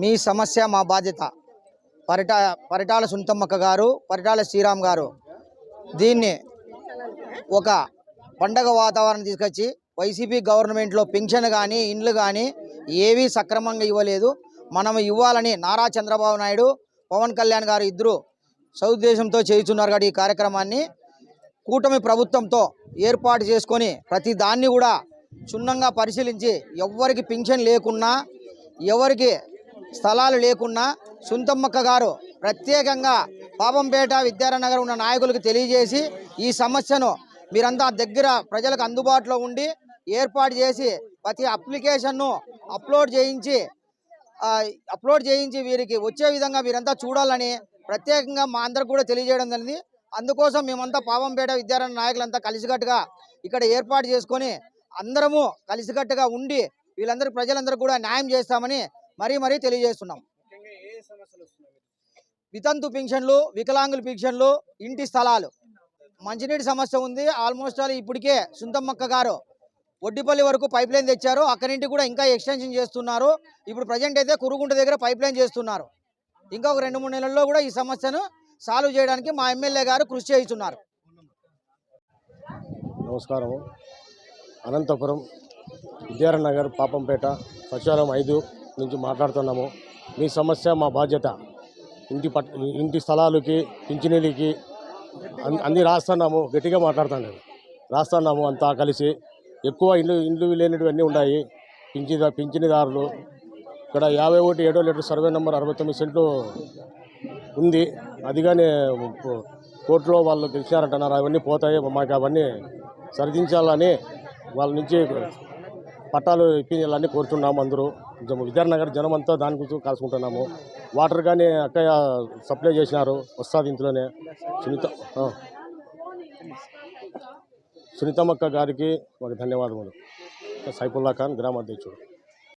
మీ సమస్య మా బాధ్యత. పరిటా పరిటాల సుంతమ్మక్క గారు పరిటాల శ్రీరామ్ గారు దీన్ని ఒక పండగ వాతావరణం తీసుకొచ్చి వైసీపీ గవర్నమెంట్లో పెన్షన్ కానీ ఇండ్లు కానీ ఏవీ సక్రమంగా ఇవ్వలేదు. మనం ఇవ్వాలని నారా చంద్రబాబు నాయుడు పవన్ కళ్యాణ్ గారు ఇద్దరు సౌద్దేశంతో చేస్తున్నారు కాబట్టి ఈ కార్యక్రమాన్ని కూటమి ప్రభుత్వంతో ఏర్పాటు చేసుకొని ప్రతి దాన్ని కూడా క్షుణ్ణంగా పరిశీలించి ఎవ్వరికి పింఛన్ లేకున్నా ఎవరికి స్థలాలు లేకున్నా సుంతమ్మక్క గారు ప్రత్యేకంగా పాపంపేట విద్యారణగర్ ఉన్న నాయకులకు తెలియజేసి ఈ సమస్యను మీరంతా దగ్గర ప్రజలకు అందుబాటులో ఉండి ఏర్పాటు చేసి ప్రతి అప్లికేషన్ను అప్లోడ్ చేయించి అప్లోడ్ చేయించి వీరికి వచ్చే విధంగా మీరంతా చూడాలని ప్రత్యేకంగా మా అందరికి కూడా తెలియజేయడం జరిగింది. అందుకోసం మేమంతా పాపంపేట విద్యారణ్య నాయకులంతా కలిసికట్టుగా ఇక్కడ ఏర్పాటు చేసుకొని అందరము కలిసికట్టుగా ఉండి వీళ్ళందరూ ప్రజలందరూ కూడా న్యాయం చేస్తామని మరీ మరీ తెలియజేస్తున్నాం. వితంతు పింఛన్లు వికలాంగుల పింఛన్లు ఇంటి స్థలాలు. మంచినీటి సమస్య ఉంది. ఆల్మోస్ట్ ఆల్ ఇప్పటికే సుందమ్మక్క గారు ఒడ్డిపల్లి వరకు పైప్ లైన్ తెచ్చారు. అక్కడి నుండి కూడా ఇంకా ఎక్స్టెన్షన్ చేస్తున్నారు. ఇప్పుడు ప్రజెంట్ అయితే కురుగుంట దగ్గర పైప్ లైన్ చేస్తున్నారు. ఇంకా ఒక రెండు మూడు నెలల్లో కూడా ఈ సమస్యను సాల్వ్ చేయడానికి మా ఎమ్మెల్యే గారు కృషి చేస్తున్నారు నమస్కారము. అనంతపురం విద్యారణ్ నగర్ పాపంపేట సచివాలయం ఐదు నుంచి మాట్లాడుతున్నాము. మీ సమస్య మా బాధ్యత. ఇంటి పట్ ఇంటి స్థలాలకి పింఛనీలకి అన్ని అన్ని రాస్తున్నాము. గట్టిగా మాట్లాడుతున్నాము రాస్తున్నాము అంతా కలిసి. ఎక్కువ ఇండ్లు ఇండ్లు లేనివన్నీ ఉన్నాయి. పింఛి పింఛనిదారులు. ఇక్కడ యాభై ఒకటి ఏడో లీటర్ సర్వే నెంబర్ అరవై తొమ్మిది సెంట్లు ఉంది. అదిగానే కోర్టులో వాళ్ళు గెలిచారంటున్నారు అవన్నీ పోతాయి. మాకు అవన్నీ సరిదించాలని వాళ్ళ నుంచి పట్టాలు ఇప్పించాలని కోరుతున్నాము అందరూ. విద్యానగర్ జనం అంతా దాని గురించి కాసుకుంటున్నాము వాటర్ కానీ అక్కయ్య సప్లై చేసినారు వస్తుంది ఇంట్లోనే. సునీత సునీతమ్మక్క గారికి ఒక ధన్యవాదములు. సైఫుల్లా ఖాన్ గ్రామాధ్యక్షుడు.